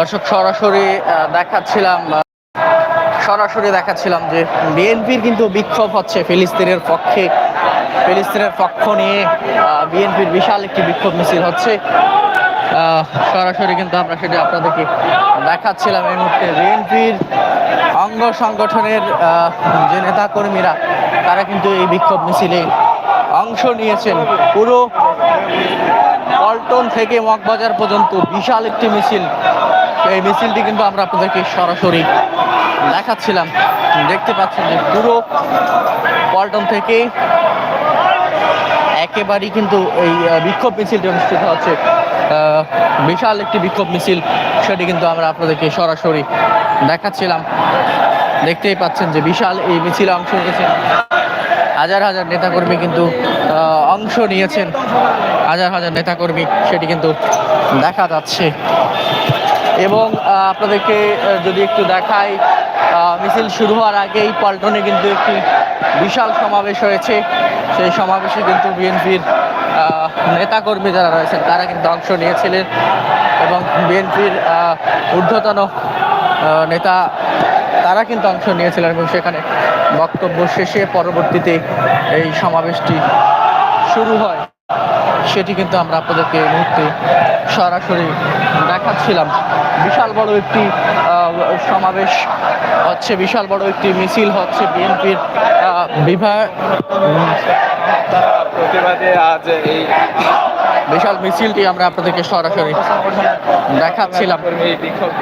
দর্শক, সরাসরি দেখাচ্ছিলাম সরাসরি দেখাচ্ছিলাম যে বিএনপির কিন্তু বিক্ষোভ হচ্ছে ফিলিস্তিনের পক্ষে। ফিলিস্তিনের পক্ষ নিয়ে বিএনপির বিশাল একটি বিক্ষোভ মিছিল হচ্ছে। সরাসরি কিন্তু আমরা সেটা আপনাদেরকে দেখাচ্ছিলাম এই মুহূর্তে। বিএনপির অঙ্গ সংগঠনের যে নেতাকর্মীরা, তারা কিন্তু এই বিক্ষোভ মিছিলে অংশ নিয়েছেন। পুরো পল্টন থেকে মগবাজার পর্যন্ত বিশাল একটি মিছিল এই মিছিলটি কিন্তু আমরা আপনাদেরকে সরাসরি দেখাচ্ছিলাম। দেখতে পাচ্ছেন যে পুরো পল্টন থেকে একেবারেই কিন্তু এই বিক্ষোভ মিছিলটি অনুষ্ঠিত হচ্ছে। বিশাল একটি বিক্ষোভ মিছিল, সেটি কিন্তু আমরা আপনাদেরকে সরাসরি দেখাচ্ছিলাম। দেখতেই পাচ্ছেন যে বিশাল এই মিছিলে অংশ নিয়েছেন। হাজার হাজার নেতাকর্মী কিন্তু অংশ নিয়েছেন। হাজার হাজার নেতাকর্মী সেটি কিন্তু দেখা যাচ্ছে। এবং আপনাদেরকে যদি একটু দেখাই মিছিল শুরু হওয়ার আগেই পল্টনে কিন্তু একটি বিশাল সমাবেশ হয়েছে। সেই সমাবেশে কিন্তু বিএনপির নেতাকর্মী যারা রয়েছেন, তারা কিন্তু অংশ নিয়েছিলেন এবং বিএনপির ঊর্ধ্বতন নেতা, তারা কিন্তু অংশ নিয়েছিলেন এবং সেখানে বক্তব্য শেষে পরবর্তীতে এই সমাবেশটি শুরু হয়। সেটি কিন্তু আমরা আপনাদেরকে এই মুহূর্তে সরাসরি দেখাচ্ছিলাম বিশাল বড় একটি সমাবেশ হচ্ছে বিশাল বড় একটি মিছিল হচ্ছে বিএনপির বিভাগ প্রতিবাদে আজ এই বিশাল মিছিলটি আমরা আপনাদেরকে সরাসরি দেখাচ্ছিলাম। বিক্ষোভ।